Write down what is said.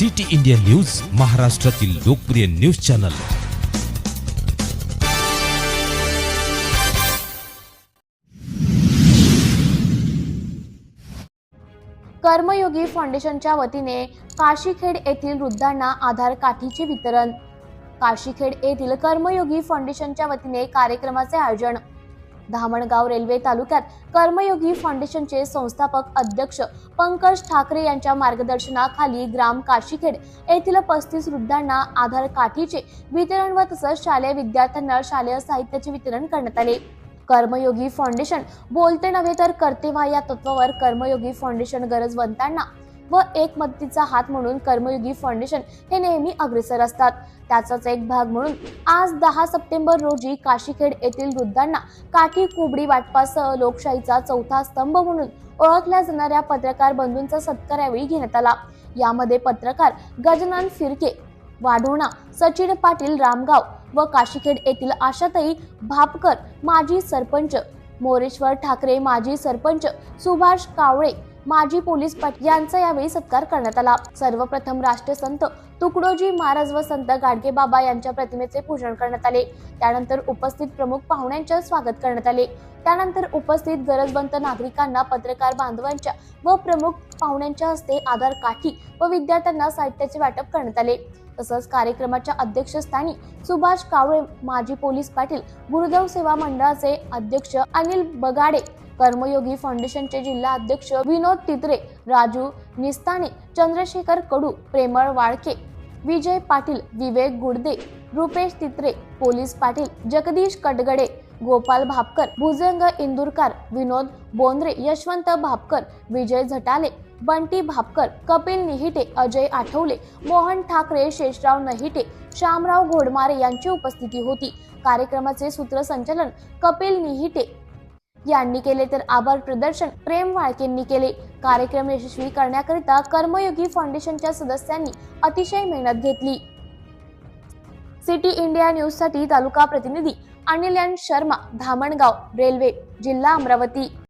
City India news महाराष्ट्रातील लोकप्रिय news channel. कर्मयोगी फाउंडेशनच्या वतीने काशीखेड येथील वृद्धांना आधार काठीचे वितरण. काशीखेड येथील कर्मयोगी फाउंडेशनच्या वतीने कार्यक्रमाचे आयोजन. धामणगाव रेल्वे तालुक्यात कर्मयोगी फाउंडेशनचे संस्थापक अध्यक्ष पंकज ठाकरे यांच्या मार्गदर्शनाखाली ग्राम काशीखेड येथील पस्तीस वृद्धांना आधार काठीचे वितरण व तसंच शालेय विद्यार्थ्यांना शालेय साहित्याचे वितरण करण्यात आले. कर्मयोगी फाउंडेशन बोलते नव्हे तर करते व्हा या तत्वावर कर्मयोगी फाउंडेशन गरजवंतांना व एक मदतीचा हात म्हणून कर्मयोगी फाउंडेशन हे नेहमी अग्रेसर असतात. त्याचाच एक भाग म्हणून आज दहा सप्टेंबर रोजी काशीखेड येथील वृद्धांना काठी कुबडी वाटपासह लोकशाहीचा चौथा स्तंभ म्हणून ओळखल्या जाणाऱ्या पत्रकार बंधूंचा सत्कार यावेळी घेण्यात आला. यामध्ये पत्रकार गजानन फिरके वाढोणा सचिन पाटील रामगाव व काशीखेड येथील आशाताई भापकर माजी सरपंच मोरेश्वर ठाकरे माजी सरपंच सुभाष कावळे माजी पोलीस पाटील यांचा यावेळी सत्कार करण्यात आला. सर्वप्रथम राष्ट्रसंत तुकडोजी महाराज व संत गाडगे बाबा यांच्या प्रतिमेचे पूजन करण्यात आले. त्यानंतर उपस्थित प्रमुख पाहुण्यांचे स्वागत करण्यात आले. त्यानंतर उपस्थित गरजवंत नागरिकांना पत्रकार बांधवांच्या व प्रमुख पाहुण्यांच्या हस्ते आधार काठी व विद्यार्थ्यांना साहित्याचे वाटप करण्यात आले. तसंच कार्यक्रमाच्या अध्यक्षस्थानी सुभाष कावळे माजी पोलीस पाटील गुरुदेव सेवा मंडळाचे अध्यक्ष अनिल बगाडे कर्मयोगी फाउंडेशनचे जिल्हा अध्यक्ष विनोद तित्रे राजू निस्ताने चंद्रशेखर कडू प्रेमळ वाळके विजय पाटील विवेक गुडदे रुपेश तित्रे पोलीस पाटील जगदीश कटगडे गोपाल भापकर भुजंग इंदुरकार विनोद बोंद्रे यशवंत भापकर विजय झटाले बंटी भापकर कपिल निहिटे अजय आठवले मोहन ठाकरे शेषराव नहिटे श्यामराव घोडमारे यांची उपस्थिती होती. कार्यक्रमाचे सूत्रसंचालन कपिल निहिटे यांनी केले तर आभार प्रदर्शन प्रेम वाळकेंनी केले. कार्यक्रम यशस्वी करण्याकरिता कर्मयोगी फाउंडेशनच्या सदस्यांनी अतिशय मेहनत घेतली. सिटी इंडिया न्यूजसाठी तालुका प्रतिनिधी अनिल शर्मा धामणगाव रेल्वे जिल्हा अमरावती.